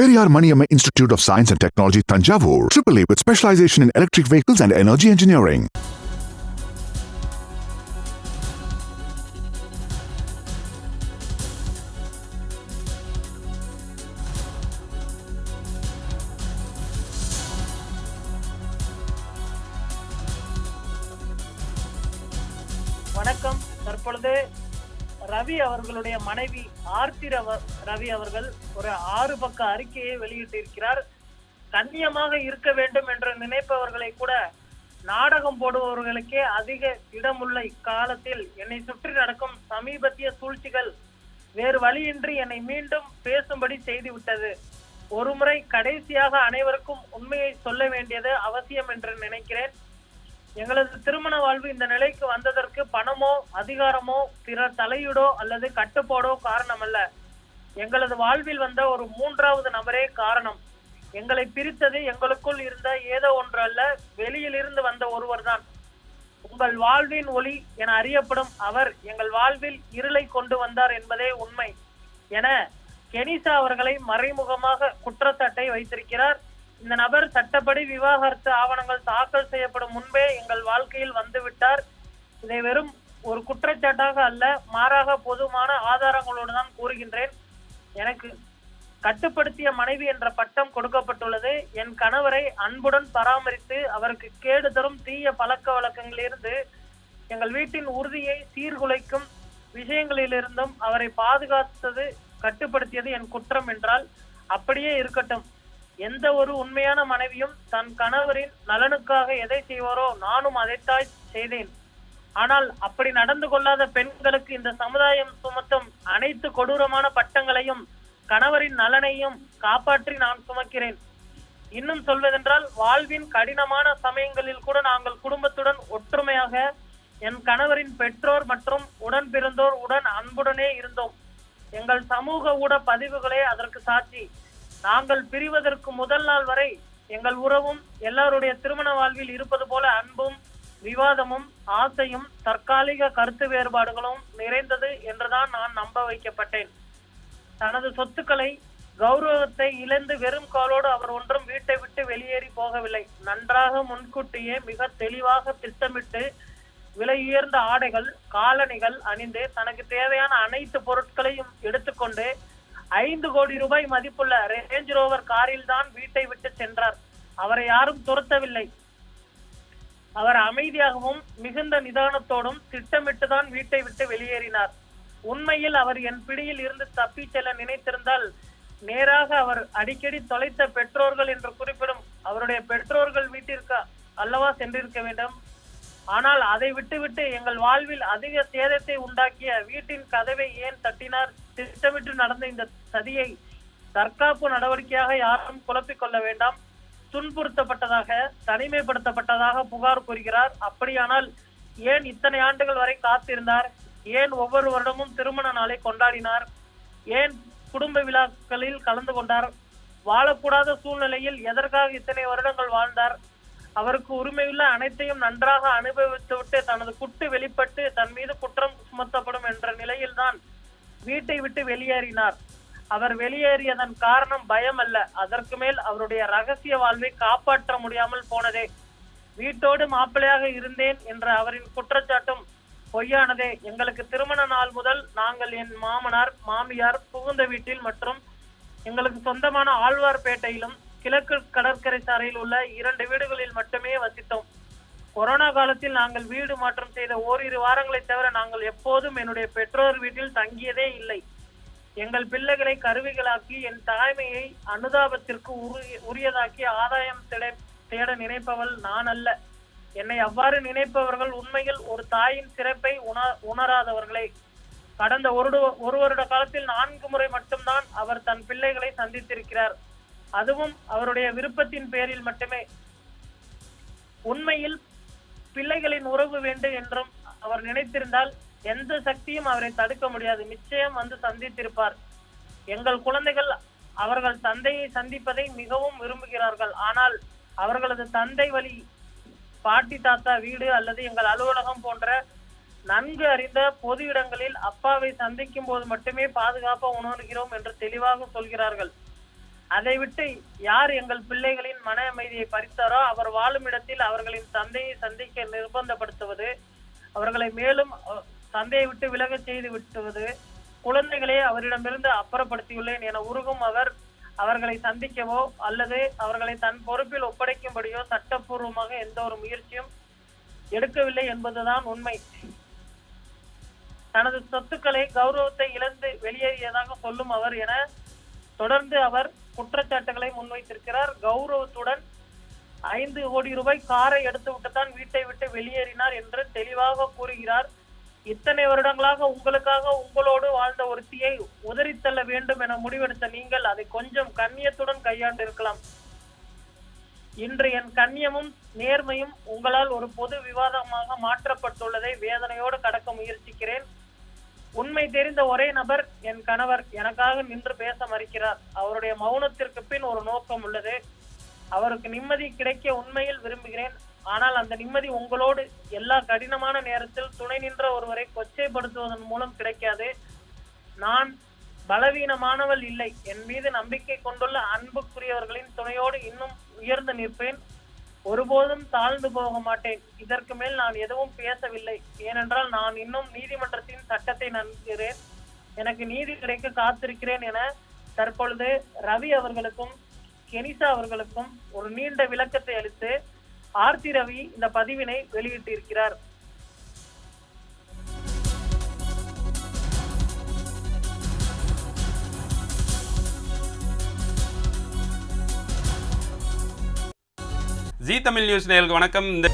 Periyar Maniamma Institute of Science and Technology, Tanjavur, AAA with specialization in electric vehicles and energy engineering. வணக்கம் தற்பொழுது ரவி அவர்களுடைய மனைவி ஆர்த்தி ரவி அவர்கள் ஒரு ஆறு பக்க அறிக்கையை வெளியிட்டிருக்கிறார். கண்ணியமாக இருக்க வேண்டும் என்று நினைப்பவர்களை கூட நாடகம் போடுபவர்களுக்கே அதிக இடமுள்ள இக்காலத்தில் என்னை சுற்றி நடக்கும் சமீபத்திய சூழ்ச்சிகள் வேறு வழியின்றி என்னை மீண்டும் பேசும்படி செய்துவிட்டது. ஒருமுறை கடைசியாக அனைவருக்கும் உண்மையை சொல்ல வேண்டியது அவசியம் என்று நினைக்கிறேன். எங்களது திருமண வாழ்வு இந்த நிலைக்கு வந்ததற்கு பணமோ அதிகாரமோ பிறர் தலையீடோ அல்லது கட்டுப்பாடோ காரணமல்ல. எங்களது வாழ்வில் வந்த ஒரு மூன்றாவது நபரே காரணம். எங்களை பிரித்தது எங்களுக்குள் இருந்த ஏதோ ஒன்று அல்ல வெளியில் இருந்து வந்த ஒருவர்தான். உங்கள் வாழ்வின் ஒளி என அறியப்படும் அவர் எங்கள் வாழ்வில் இருளை கொண்டு வந்தார் என்பதே உண்மை. என கெனிசா அவர்களை மறைமுகமாக குற்றச்சாட்டை வைத்திருக்கிறார். இந்த நபர் சட்டப்படி விவாகரத்து ஆவணங்கள் தாக்கல் செய்யப்படும் முன்பே எங்கள் வாழ்க்கையில் வந்துவிட்டார். இதை வெறும் ஒரு குற்றச்சாட்டாக அல்ல மாறாக பொதுவான ஆதாரங்களோடு தான் கூறுகின்றேன். எனக்கு கட்டுப்படுத்திய மனைவி என்ற பட்டம் கொடுக்கப்பட்டுள்ளது. என் கணவரை அன்புடன் பராமரித்து அவருக்கு கேடு தரும் தீய பழக்க வழக்கங்களிலிருந்து எங்கள் வீட்டின் உறுதியை சீர்குலைக்கும் விஷயங்களிலிருந்தும் அவரை பாதுகாத்தது கட்டுப்படுத்தியது என் குற்றம் என்றால் அப்படியே இருக்கட்டும். எந்த ஒரு உண்மையான மனைவியும் தன் கணவரின் நலனுக்காக எதை செய்வாரோ நானும் அதைத்தான் செய்தேன். ஆனால் அப்படி நடந்து கொள்ளாத பெண்களுக்கு இந்த சமுதாயம் சுமத்தும் அனைத்து கொடூரமான பட்டங்களையும் கணவரின் நலனையும் காப்பாற்றி நான் சுமக்கிறேன். இன்னும் சொல்வதென்றால் வாழ்வின் கடினமான சமயங்களில் கூட நாங்கள் குடும்பத்துடன் ஒற்றுமையாக என் கணவரின் பெற்றோர் மற்றும் உடன் பிறந்தோர் உடன் அன்புடனே இருந்தோம். எங்கள் சமூக ஊட பதிவுகளே அதற்கு சாட்சி. நாங்கள் பிரிவதற்கு முதல் நாள் வரை எங்கள் உறவும் எல்லாருடைய திருமண வாழ்வில் இருப்பது போல அன்பும் விவாதமும் ஆசையும் தற்காலிக கருத்து வேறுபாடுகளும் நிறைந்தது என்றுதான் நான் நம்ப வைக்கப்பட்டேன். தனது சொத்துக்களை கௌரவத்தை இழந்து வெறும் காலோடு அவர் ஒன்றும் வீட்டை விட்டு வெளியேறி போகவில்லை. நன்றாக முன்கூட்டியே மிக தெளிவாக திட்டமிட்டு விலை உயர்ந்த ஆடைகள் காலணிகள் அணிந்து தனக்கு தேவையான அனைத்து பொருட்களையும் எடுத்துக்கொண்டு ஐந்து கோடி ரூபாய் மதிப்புள்ள ரேஞ்ச் ரோவர் காரில் தான் வீட்டை விட்டு சென்றார். அவரை யாரும் துரத்தவில்லை. அவர் அமைதியாகவும் மிகுந்த நிதானத்தோடும் திட்டமிட்டுதான் வீட்டை விட்டு வெளியேறினார். உண்மையில் அவர் என் பிடியில் இருந்து தப்பி செல்ல நினைத்திருந்தால் நேராக அவர் அடிக்கடி தொலைத்த பெற்றோர்கள் என்று குறிப்பிடும் அவருடைய பெற்றோர்கள் வீட்டிற்கு அல்லவா சென்றிருக்க வேண்டும்? ஆனால் அதை விட்டுவிட்டு எங்கள் வாழ்வில் அதிக சேதத்தை உண்டாக்கிய வீட்டின் கதவை ஏன் தட்டினார்? திட்டமிட்டு நடந்த இந்த சதியை தற்காப்பு நடவடிக்கையாக யாரும் குழப்பிக் கொள்ள வேண்டாம். துன்புறுத்தப்பட்டதாக தனிமைப்படுத்தப்பட்டதாக புகார் கூறுகிறார். அப்படியானால் ஏன் இத்தனை ஆண்டுகள் வரை காத்திருந்தார்? ஏன் ஒவ்வொரு வருடமும் திருமண நாளை கொண்டாடினார்? ஏன் குடும்ப விழாக்களில் கலந்து கொண்டார்? வாழக்கூடாத சூழ்நிலையில் எதற்காக இத்தனை வருடங்கள் வாழ்ந்தார்? அவருக்கு உரிமையுள்ள அனைத்தையும் நன்றாக அனுபவித்துவிட்டு தனது குட்டு வெளிப்பட்டு தன் மீது குற்றம் சுமத்தப்படும் என்ற நிலையில்தான் வீட்டை விட்டு வெளியேறினார். அவர் வெளியேறியதன் காரணம் பயம் அல்ல. அதற்கு மேல் அவருடைய ரகசிய வாழ்வை காப்பாற்ற முடியாமல் போனதே. வீட்டோடு மாப்பிள்ளையாக இருந்தேன் என்ற அவரின் குற்றச்சாட்டும் பொய்யானதே. எங்களுக்கு திருமண நாள் முதல் நாங்கள் என் மாமனார் மாமியார் புகுந்த வீட்டில் மற்றும் எங்களுக்கு சொந்தமான ஆழ்வார்பேட்டையிலும் கிழக்கு கடற்கரை சாலையில் உள்ள இரண்டு வீடுகளில் மட்டுமே வசித்தோம். கொரோனா காலத்தில் நாங்கள் வீடு மாற்றம் செய்த ஓரிரு வாரங்களை தவிர நாங்கள் எப்போதும் என்னுடைய பெற்றோர் வீட்டில் தங்கியதே இல்லை. எங்கள் பிள்ளைகளை கருவிகளாக்கி என் தாய்மையை அனுதாபத்திற்கு உரியதாக்கி ஆதாயம் தேட- தேட நினைப்பவள் நான் அல்ல. என்னை அவ்வாறு நினைப்பவர்கள் உண்மையில் ஒரு தாயின் சிறப்பை உண உணராதவர்களே. கடந்த ஒரு ஒரு வருட காலத்தில் நான்கு முறை மட்டும்தான் அவர் தன் பிள்ளைகளை சந்தித்திருக்கிறார். அதுவும் அவருடைய விருப்பத்தின் பேரில் மட்டுமே. உண்மையில் பிள்ளைகளின் உறவு வேண்டும் என்றும் அவர் நினைத்திருந்தால் எந்த சக்தியும் அவரை தடுக்க முடியாது. நிச்சயம் வந்து சந்தித்திருப்பார். எங்கள் குழந்தைகள் அவர்கள் தந்தையை சந்திப்பதை மிகவும் விரும்புகிறார்கள். ஆனால் அவர்களது தந்தை வழி பாட்டி தாத்தா வீடு அல்லது எங்கள் அலுவலகம் போன்ற நன்கு அறிந்த பொது இடங்களில் அப்பாவை சந்திக்கும் போது மட்டுமே பாதுகாப்பாக உணர்கிறோம் என்று தெளிவாக சொல்கிறார்கள். அதை விட்டு யார் எங்கள் பிள்ளைகளின் மன அமைதியை பறித்தாரோ அவர் வாழும் இடத்தில் அவர்களின் தந்தையை சந்திக்க நிர்பந்தப்படுத்துவது அவர்களை மேலும் தந்தையை விட்டு விலகச் செய்து விட்டுவது குழந்தைகளை அவரிடமிருந்து அப்புறப்படுத்தியுள்ளேன் என உருகும் அவர் அவர்களை சந்திக்கவோ அல்லது அவர்களை தன் பொறுப்பில் ஒப்படைக்கும்படியோ சட்டப்பூர்வமாக எந்த ஒரு முயற்சியும் எடுக்கவில்லை என்பதுதான் உண்மை. தனது சொத்துக்களை கௌரவத்தை இழந்து வெளியேறியதாக சொல்லும் அவர் என தொடர்ந்து அவர் குற்றச்சாட்டுகளை முன்வைத்திருக்கிறார். கௌரவத்துடன் ஐந்து கோடி ரூபாய் காரை எடுத்து விட்டுத்தான் வீட்டை விட்டு வெளியேறினார் என்று தெளிவாக கூறுகிறார். இத்தனை வருடங்களாக உங்களுக்காக உங்களோடு வாழ்ந்த ஒருத்தியை உதறித்தள்ள வேண்டும் என முடிவெடுத்த நீங்கள் அதை கொஞ்சம் கண்ணியத்துடன் கையாண்டு இருக்கலாம் இன்று என் கண்ணியமும் நேர்மையும் உங்களால் ஒரு பொது விவாதமாக மாற்றப்பட்டுள்ளதை வேதனையோடு கடக்க முயல் உண்மை தெரிந்த ஒரே நபர் என் கணவர். எனக்காக நின்று பேச மறுக்கிறார். அவருடைய மௌனத்திற்கு பின் ஒரு நோக்கம் உள்ளது. அவருக்கு நிம்மதி கிடைக்க உண்மையில் விரும்புகிறேன். ஆனால் அந்த நிம்மதி உங்களோடு எல்லா கடினமான நேரத்தில் துணை நின்ற ஒருவரை கொச்சைப்படுத்துவதன் மூலம் கிடைக்காது. நான் பலவீனமானவள் இல்லை. என் மீது நம்பிக்கை கொண்டுள்ள அன்புக்குரியவர்களின் துணையோடு இன்னும் உயர்ந்து நிற்பேன். ஒருபோதும் தாழ்ந்து போக மாட்டேன். இதற்கு மேல் நான் எதுவும் பேசவில்லை. ஏனென்றால் நான் இன்னும் நீதிமன்றத்தின் சட்டத்தை நம்புகிறேன் எனக்கு நீதி கிடைக்க காத்திருக்கிறேன் என தற்பொழுது ரவி அவர்களுக்கும் கெனிசா அவர்களுக்கும் ஒரு நீண்ட விளக்கத்தை அளித்து ஆர்த்தி ரவி இந்த பதிவினை வெளியிட்டிருக்கிறார். ஜி தமிழ் நியூஸ் நேயர்களுக்கு வணக்கம். இந்த